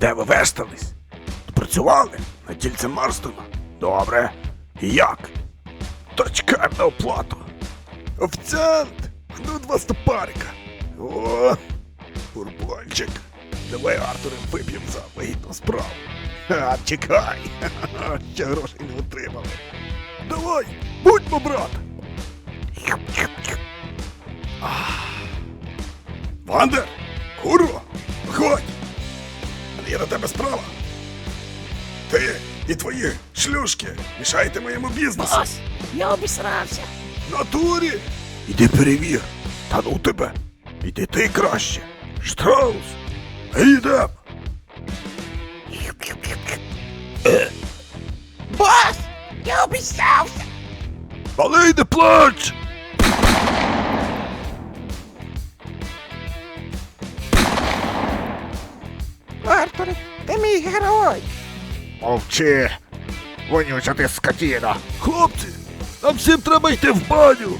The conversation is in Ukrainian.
Де ви вештались? Працювали на тільце Марстона? Добре. Як? То чекаємо на оплату. Офіціант! Ну два стопарика. О, бурбончик. Давай, Артуре, вип'ємо за вигідну справу. Ха, чекай. Ще грошей не отримали. Давай, будьмо, брат. Вандер! Курва! Є на тебе справа. Ти і твої шлюшки мішаєте моєму бізнесу. Бос, я обісрався. Натурі! Іди перевір. Та ну тебе. Іди ти краще. Штраус. Йдем. Бос, я обіцявся. Малий не плач! ти мій герой. Мовчи! Вонюча ти скотіна! Хлопці, нам всім треба йти в баню!